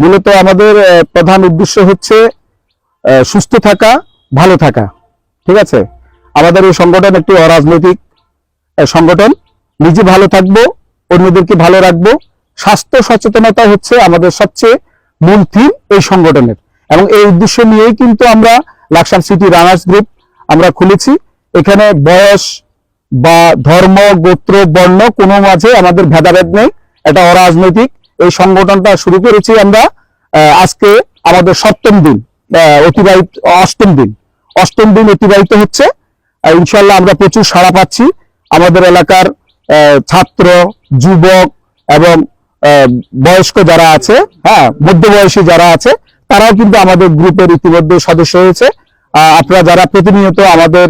মূলত আমাদের প্রধান উদ্দেশ্য হচ্ছে সুস্থ থাকা, ভালো থাকা। ঠিক আছে? আমাদের এই সংগঠন একটি অরাজনৈতিক সংগঠন। নিজে ভালো থাকব, অন্যদেরকে ভালো রাখব। স্বাস্থ্য সচেতনতা হচ্ছে আমাদের সবচেয়ে মূল থিম এই সংগঠনের। এবং এই উদ্দেশ্য নিয়েই কিন্তু আমরা লাকসাম সিটি রানার্স গ্রুপ আমরা খুলেছি। এখানে বয়স বা ধর্ম, গোত্র, বর্ণ কোনো মাঝে আমাদের ভেদাভেদ নেই। এটা অরাজনৈতিক। এই সংগঠনটা শুরু করেছি আমরা আজকে আমাদের সপ্তম দিন অতিবাহিত, অষ্টম দিন। অষ্টম দিন অতিবাহিত হচ্ছে ইনশাল্লাহ আমরা প্রচুর সাড়া পাচ্ছি। আমাদের এলাকার ছাত্র, যুবক এবং বয়স্ক যারা আছে হ্যাঁ মধ্যবয়সী যারা আছে, তারাও কিন্তু আমাদের গ্রুপের ইতিমধ্যে সদস্য হয়েছে। আপনারা যারা প্রতিনিয়ত আমাদের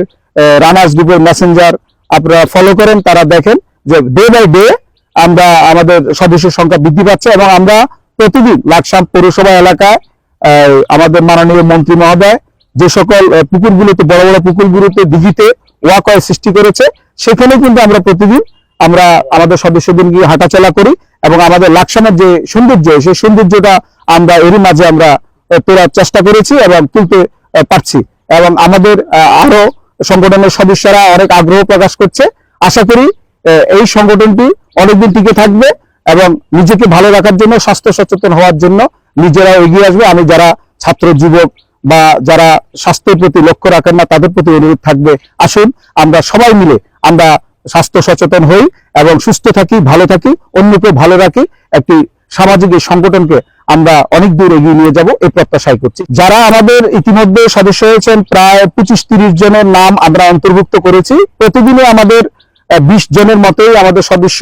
রানার্স গ্রুপের মেসেঞ্জার আপনারা ফলো করেন, তারা দেখেন যে ডে বাই ডে আমরা আমাদের সদস্যের সংখ্যা বৃদ্ধি পাচ্ছে এবং আমরা প্রতিদিন লাকসাম পৌরসভা এলাকায় আমাদের মাননীয় মন্ত্রী মহোদয় যে সকল পুকুরগুলোতে, বড় বড় পুকুরগুলোতে দিঘিতে ওয়াকওয়ে সৃষ্টি করেছে, সেখানে কিন্তু আমরা প্রতিদিন আমরা আমাদের সদস্যদের গিয়ে হাঁটাচলা করি এবং আমাদের লাকসামের যে সৌন্দর্য, সেই সৌন্দর্যটা আমরা এরই মাঝে আমরা তোলার চেষ্টা করেছি এবং তুলতে পারছি এবং আমাদের আরও সংগঠনের সদস্যরা অনেক আগ্রহ প্রকাশ করছে। আশা করি এই সংগঠনটি অনেকদিন টিকে থাকবে এবং নিজেকে ভালো রাখার জন্য, স্বাস্থ্য সচেতন হওয়ার জন্য নিজেরা এগিয়ে আসবে। আমি যারা ছাত্র, যুবক বা যারা স্বাস্থ্যের প্রতি লক্ষ্য রাখেন না, তাদের প্রতি অনুরোধ থাকবে, আসুন আমরা সবাই মিলে আমরা স্বাস্থ্য সচেতন হই এবং সুস্থ থাকি, ভালো থাকি, অন্যকে ভালো রাখি, একটি সামাজিক এই সংগঠনকে আমরা অনেক দূর এগিয়ে নিয়ে যাব এই প্রত্যাশাই করছি। যারা আমাদের ইতিমধ্যে সদস্য হয়েছেন, প্রায় পঁচিশ তিরিশ জনের নাম আমরা অন্তর্ভুক্ত করেছি। প্রতিদিনে আমাদের বিশ জনের মতোই আমাদের সদস্য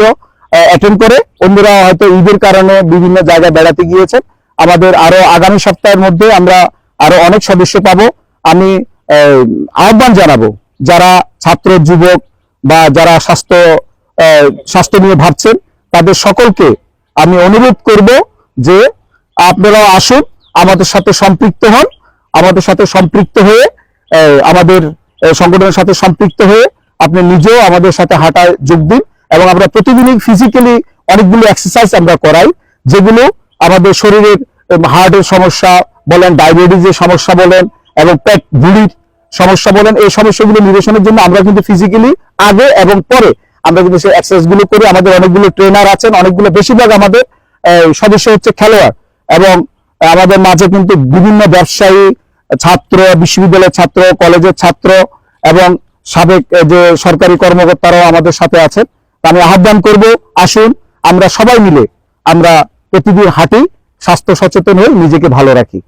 অ্যাটেন্ড করে। অন্যরা হয়তো ঈদের কারণে বিভিন্ন জায়গায় বেড়াতে গিয়েছেন। আমাদের আরও আগামী সপ্তাহের মধ্যে আমরা আরও অনেক সদস্য পাবো। আমি আহ্বান জানাব যারা ছাত্র, যুবক বা যারা স্বাস্থ্য স্বাস্থ্য নিয়ে ভাবছেন, তাদের সকলকে আমি অনুরোধ করব যে আপনারাও আসুন, আমাদের সাথে সম্পৃক্ত হন। আমাদের সাথে সম্পৃক্ত হয়ে আমাদের সংগঠনের সাথে সম্পৃক্ত হয়ে আপনি নিজেও আমাদের সাথে হাঁটায় যোগ দিন এবং আমরা প্রতিদিনই ফিজিক্যালি অনেকগুলো এক্সারসাইজ আমরা করাই, যেগুলো আমাদের শরীরের হার্টের সমস্যা বলেন ডায়াবেটিসের সমস্যা বলেন এবং পেট ভুঁড়ির সমস্যা বলেন, এই সমস্যাগুলো নিরসনের জন্য আমরা কিন্তু ফিজিক্যালি আগে এবং পরে আমরা কিন্তু সেই এক্সারসাইজগুলো করি। আমাদের অনেকগুলো ট্রেনার আছেন, অনেকগুলো বেশিরভাগ আমাদের সদস্য হচ্ছে খেলোয়াড় এবং আমাদের মাঝে কিন্তু বিভিন্ন ব্যবসায়ী, ছাত্র, বিশ্ববিদ্যালয়ের ছাত্র, কলেজের ছাত্র এবং সাবেক যে সরকারি কর্মকর্তারাও আমাদের সাথে আছেন। আমি আহ্বান করব, আসুন আমরা সবাই মিলে আমরা প্রতিদিন হাঁটি, স্বাস্থ্য সচেতন হয়ে নিজেকে ভালো রাখি।